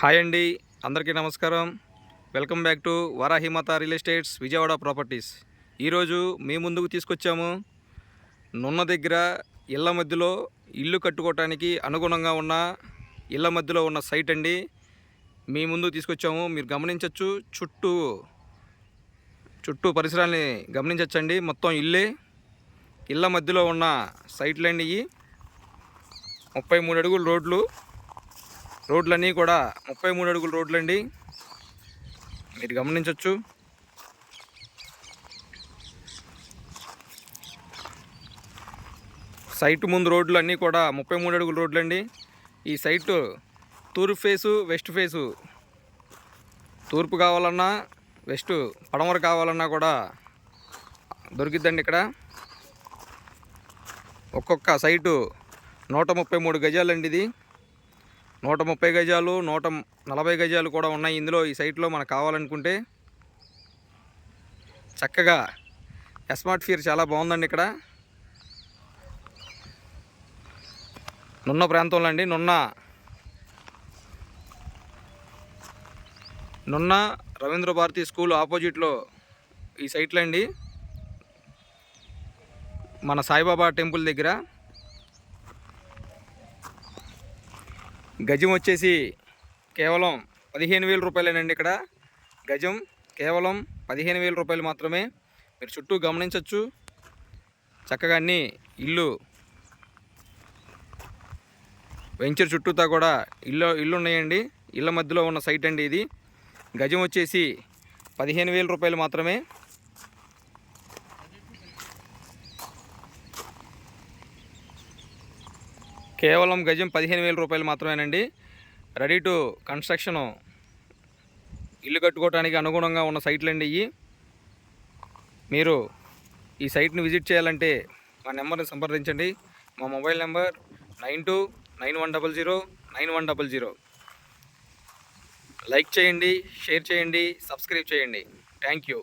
Hi అండి అందరికీ నమస్కారం. Welcome back to Varahimata real estates Vijayawada properties. ఈరోజు మీ ముందుకు తీసుకొచ్చాము. నున్న దగ్గర ఇళ్ళ మధ్యలో ఇల్లు కట్టుకోవటానికి అనుగుణంగా ఉన్న ఇళ్ళ మధ్యలో ఉన్న సైట్ అండి. మీ ముందుకు తీసుకొచ్చాము. మీరు గమనించవచ్చు చుట్టూ చుట్టూ పరిసరాల్ని గమనించవచ్చండి మొత్తం ఇల్లే ఇళ్ళ మధ్యలో ఉన్న సైట్లండి ఇవి. ముప్పై మూడు అడుగుల రోడ్లు. రోడ్లన్నీ కూడా ముప్పై మూడు అడుగుల రోడ్లండి. మీరు గమనించవచ్చు సైట్ ముందు రోడ్లు అన్నీ కూడా ముప్పై మూడు అడుగుల రోడ్లండి. ఈ సైటు తూర్పు ఫేసు వెస్ట్ ఫేసు తూర్పు కావాలన్నా వెస్ట్ పడమర కావాలన్నా కూడా దొరికిద్దండి ఇక్కడ. ఒక్కొక్క సైటు నూట ముప్పై మూడు గజాలండి ఇది. నూట ముప్పై గజాలు నూట నలభై గజాలు కూడా ఉన్నాయి ఇందులో ఈ సైట్లో మనకు కావాలనుకుంటే. చక్కగా ఎస్మార్ట్ ఫీర్ చాలా బాగుందండి ఇక్కడ. నున్న ప్రాంతంలో అండి నున్న. నున్న రవీంద్ర భారతి స్కూల్ ఆపోజిట్లో ఈ సైట్లో అండి. మన సాయిబాబా టెంపుల్ దగ్గర. గజం వచ్చేసి కేవలం పదిహేను వేల రూపాయలేనండి ఇక్కడ. గజం కేవలం పదిహేను వేల రూపాయలు మాత్రమే. మీరు చుట్టూ గమనించవచ్చు చక్కగా అన్ని ఇల్లు వెంచర్ చుట్టూతా కూడా ఇల్లు ఇల్లు ఉన్నాయండి. ఇళ్ళ మధ్యలో ఉన్న సైట్ అండి ఇది. గజం వచ్చేసి పదిహేను వేల రూపాయలు మాత్రమే. కేవలం గజం పదిహేను వేల రూపాయలు మాత్రమేనండి. రెడీ టు కన్స్ట్రక్షన్ ఇల్లు కట్టుకోవడానికి అనుగుణంగా ఉన్న సైట్లు అండి ఇవి. మీరు ఈ సైట్ని విజిట్ చేయాలంటే మా నెంబర్ని సంప్రదించండి. మా mobile number nine two nine one double zero nine one double zero. Like చేయండి షేర్ చేయండి సబ్స్క్రైబ్ చేయండి. Thank you